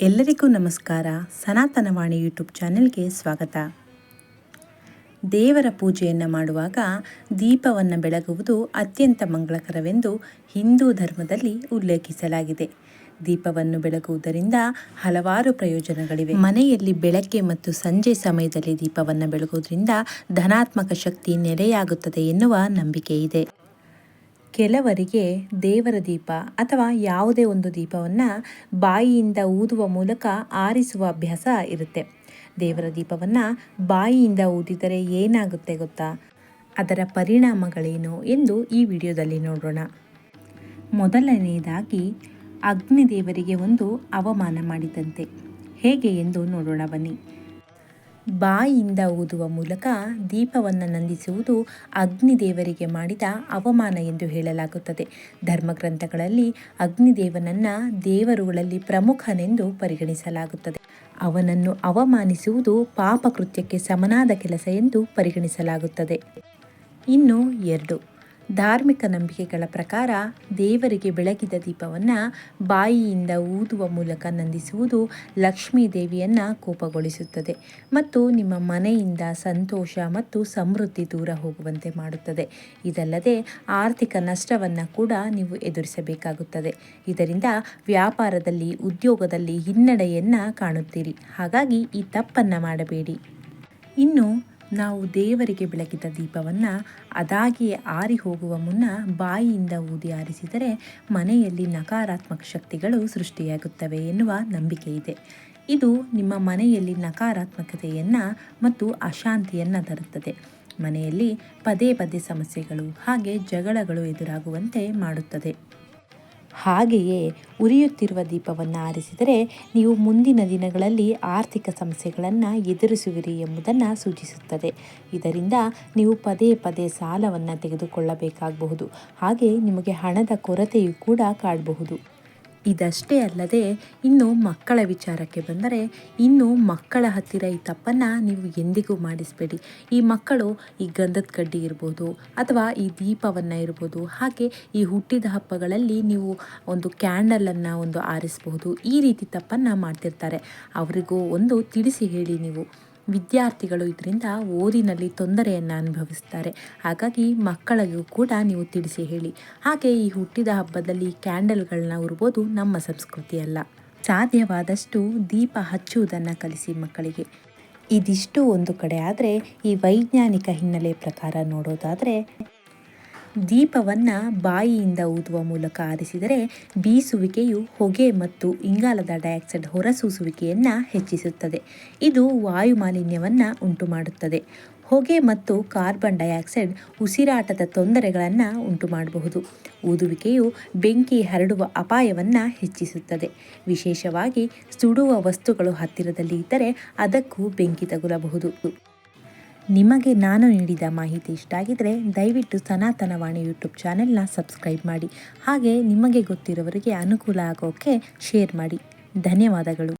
ಎಲ್ಲರಿಗೂ ನಮಸ್ಕಾರ. ಸನಾತನವಾಣಿ ಯೂಟ್ಯೂಬ್ ಚಾನೆಲ್ಗೆ ಸ್ವಾಗತ. ದೇವರ ಪೂಜೆಯನ್ನು ಮಾಡುವಾಗ ದೀಪವನ್ನು ಬೆಳಗುವುದು ಅತ್ಯಂತ ಮಂಗಳಕರವೆಂದು ಹಿಂದೂ ಧರ್ಮದಲ್ಲಿ ಉಲ್ಲೇಖಿಸಲಾಗಿದೆ. ದೀಪವನ್ನು ಬೆಳಗುವುದರಿಂದ ಹಲವಾರು ಪ್ರಯೋಜನಗಳಿವೆ. ಮನೆಯಲ್ಲಿ ಬೆಳಗ್ಗೆ ಮತ್ತು ಸಂಜೆ ಸಮಯದಲ್ಲಿ ದೀಪವನ್ನು ಬೆಳಗುವುದರಿಂದ ಧನಾತ್ಮಕ ಶಕ್ತಿ ನೆಲೆಯಾಗುತ್ತದೆ ಎನ್ನುವ ನಂಬಿಕೆ ಇದೆ ಕೆಲವರಿಗೆ ದೇವರ ದೀಪ ಅಥವಾ ಯಾವುದೇ ಒಂದು ದೀಪವನ್ನು ಬಾಯಿಯಿಂದ ಊದುವ ಮೂಲಕ ಆರಿಸುವ ಅಭ್ಯಾಸ ಇರುತ್ತೆ. ದೇವರ ದೀಪವನ್ನು ಬಾಯಿಯಿಂದ ಊದಿದರೆ ಏನಾಗುತ್ತೆ ಗೊತ್ತಾ? ಅದರ ಪರಿಣಾಮಗಳೇನು ಎಂದು ಈ ವಿಡಿಯೋದಲ್ಲಿ ನೋಡೋಣ ಮೊದಲನೆಯದಾಗಿ ಅಗ್ನಿದೇವರಿಗೆ ಒಂದು ಅವಮಾನ ಮಾಡಿದಂತೆ. ಹೇಗೆ ಎಂದು ನೋಡೋಣ ಬನ್ನಿ. ಬಾಯಿಯಿಂದ ಊದುವ ಮೂಲಕ ದೀಪವನ್ನು ನಂದಿಸುವುದು ಅಗ್ನಿದೇವರಿಗೆ ಮಾಡಿದ ಅವಮಾನ ಎಂದು ಹೇಳಲಾಗುತ್ತದೆ. ಧರ್ಮಗ್ರಂಥಗಳಲ್ಲಿ ಅಗ್ನಿದೇವನನ್ನು ದೇವರುಗಳಲ್ಲಿ ಪ್ರಮುಖನೆಂದು ಪರಿಗಣಿಸಲಾಗುತ್ತದೆ. ಅವನನ್ನು ಅವಮಾನಿಸುವುದು ಪಾಪಕೃತ್ಯಕ್ಕೆ ಸಮನಾದ ಕೆಲಸ ಎಂದು ಪರಿಗಣಿಸಲಾಗುತ್ತದೆ. ಇನ್ನು ಎರಡು. ಧಾರ್ಮಿಕ ನಂಬಿಕೆಗಳ ಪ್ರಕಾರ ದೇವರಿಗೆ ಬೆಳಗಿದ ದೀಪವನ್ನು ಬಾಯಿಯಿಂದ ಊದುವ ಮೂಲಕ ನಂದಿಸುವುದು ಲಕ್ಷ್ಮೀ ದೇವಿಯನ್ನು ಕೋಪಗೊಳಿಸುತ್ತದೆ ಮತ್ತು ನಿಮ್ಮ ಮನೆಯಿಂದ ಸಂತೋಷ ಮತ್ತು ಸಮೃದ್ಧಿ ದೂರ ಹೋಗುವಂತೆ ಮಾಡುತ್ತದೆ. ಇದಲ್ಲದೆ ಆರ್ಥಿಕ ನಷ್ಟವನ್ನು ಕೂಡ ನೀವು ಎದುರಿಸಬೇಕಾಗುತ್ತದೆ. ಇದರಿಂದ ವ್ಯಾಪಾರದಲ್ಲಿ, ಉದ್ಯೋಗದಲ್ಲಿ ಹಿನ್ನಡೆಯನ್ನು ಕಾಣುತ್ತೀರಿ. ಹಾಗಾಗಿ ಈ ತಪ್ಪನ್ನು ಮಾಡಬೇಡಿ. ಇನ್ನು ನಾವು ದೇವರಿಗೆ ಬೆಳಗಿದ ದೀಪವನ್ನು ಅದಾಗಿಯೇ ಆರಿ ಹೋಗುವ ಮುನ್ನ ಬಾಯಿಯಿಂದ ಊದಿ ಆರಿಸಿದರೆ ಮನೆಯಲ್ಲಿ ನಕಾರಾತ್ಮಕ ಶಕ್ತಿಗಳು ಸೃಷ್ಟಿಯಾಗುತ್ತವೆ ಎನ್ನುವ ನಂಬಿಕೆ ಇದೆ. ಇದು ನಿಮ್ಮ ಮನೆಯಲ್ಲಿ ನಕಾರಾತ್ಮಕತೆಯನ್ನು ಮತ್ತು ಅಶಾಂತಿಯನ್ನು ತರುತ್ತದೆ. ಮನೆಯಲ್ಲಿ ಪದೇ ಪದೇ ಸಮಸ್ಯೆಗಳು, ಹಾಗೆ ಜಗಳಗಳು ಎದುರಾಗುವಂತೆ ಮಾಡುತ್ತದೆ. ಹಾಗೆಯೇ ಉರಿಯುತ್ತಿರುವ ದೀಪವನ್ನು ಆರಿಸಿದರೆ ನೀವು ಮುಂದಿನ ದಿನಗಳಲ್ಲಿ ಆರ್ಥಿಕ ಸಮಸ್ಯೆಗಳನ್ನು ಎದುರಿಸುವಿರಿ ಎಂಬುದನ್ನು ಸೂಚಿಸುತ್ತದೆ. ಇದರಿಂದ ನೀವು ಪದೇ ಪದೇ ಸಾಲವನ್ನು ತೆಗೆದುಕೊಳ್ಳಬೇಕಾಗಬಹುದು. ಹಾಗೆ ನಿಮಗೆ ಹಣದ ಕೊರತೆಯೂ ಕೂಡ ಕಾಡಬಹುದು. ಇದಷ್ಟೇ ಅಲ್ಲದೆ ಇನ್ನು ಮಕ್ಕಳ ವಿಚಾರಕ್ಕೆ ಬಂದರೆ ಇನ್ನು ಮಕ್ಕಳ ಹತ್ತಿರ ಈ ತಪ್ಪನ್ನು ನೀವು ಎಂದಿಗೂ ಮಾಡಿಸಬೇಡಿ. ಈ ಮಕ್ಕಳು ಈ ಗಂಧದ ಕಡ್ಡಿ ಇರ್ಬೋದು ಅಥವಾ ಈ ದೀಪವನ್ನು ಇರ್ಬೋದು, ಹಾಗೆ ಈ ಹುಟ್ಟಿದ ಹಬ್ಬಗಳಲ್ಲಿ ನೀವು ಒಂದು ಕ್ಯಾಂಡಲನ್ನು ಒಂದು ಆರಿಸಬಹುದು ಈ ರೀತಿ ತಪ್ಪನ್ನು ಮಾಡ್ತಿರ್ತಾರೆ. ಅವರಿಗೂ ಒಂದು ತಿಳಿಸಿ ಹೇಳಿ ನೀವು. ವಿದ್ಯಾರ್ಥಿಗಳು ಇದರಿಂದ ಓದಿನಲ್ಲಿ ತೊಂದರೆಯನ್ನು ಅನುಭವಿಸ್ತಾರೆ. ಹಾಗಾಗಿ ಮಕ್ಕಳಿಗೂ ಕೂಡ ನೀವು ತಿಳಿಸಿ ಹೇಳಿ. ಹಾಗೆ ಈ ಹುಟ್ಟಿದ ಹಬ್ಬದಲ್ಲಿ ಕ್ಯಾಂಡಲ್ಗಳನ್ನ ಉರ್ಬೋದು ನಮ್ಮ ಸಂಸ್ಕೃತಿಯಲ್ಲ ಸಾಧ್ಯವಾದಷ್ಟು ದೀಪ ಹಚ್ಚುವುದನ್ನು ಕಲಿಸಿ ಮಕ್ಕಳಿಗೆ. ಇದಿಷ್ಟು ಒಂದು ಕಡೆ ಆದರೆ ಈ ವೈಜ್ಞಾನಿಕ ಹಿನ್ನೆಲೆ ಪ್ರಕಾರ ನೋಡೋದಾದರೆ ದೀಪವನ್ನು ಬಾಯಿಯಿಂದ ಊದುವ ಮೂಲಕ ಆರಿಸಿದರೆ ಬೀಸುವಿಕೆಯು ಹೊಗೆ ಮತ್ತು ಇಂಗಾಲದ ಡೈಆಕ್ಸೈಡ್ ಹೊರಸೂಸುವಿಕೆಯನ್ನು ಹೆಚ್ಚಿಸುತ್ತದೆ. ಇದು ವಾಯು ಮಾಲಿನ್ಯವನ್ನು ಉಂಟು ಮಾಡುತ್ತದೆ ಹೊಗೆ ಮತ್ತು ಕಾರ್ಬನ್ ಡೈಆಕ್ಸೈಡ್ ಉಸಿರಾಟದ ತೊಂದರೆಗಳನ್ನು ಉಂಟು ಮಾಡಬಹುದು ಊದುವಿಕೆಯು ಬೆಂಕಿ ಹರಡುವ ಅಪಾಯವನ್ನು ಹೆಚ್ಚಿಸುತ್ತದೆ. ವಿಶೇಷವಾಗಿ ಸುಡುವ ವಸ್ತುಗಳು ಹತ್ತಿರದಲ್ಲಿ ಇದ್ದರೆ ಅದಕ್ಕೂ ಬೆಂಕಿ ತಗುಲಬಹುದು. ನಿಮಗೆ ನಾನು ನೀಡಿದ ಮಾಹಿತಿ ಇಷ್ಟ ಆಗಿದ್ರೆ ದಯವಿಟ್ಟು ಸನಾತನ ವಾಣಿ ಯೂಟ್ಯೂಬ್ ಚಾನೆಲ್ನ ಸಬ್ಸ್ಕ್ರೈಬ್ ಮಾಡಿ. ಹಾಗೆ ನಿಮಗೆ ಗೊತ್ತಿರೋವರಿಗೆ ಅನುಕೂಲ ಆಗೋಕ್ಕೆ ಶೇರ್ ಮಾಡಿ. ಧನ್ಯವಾದಗಳು.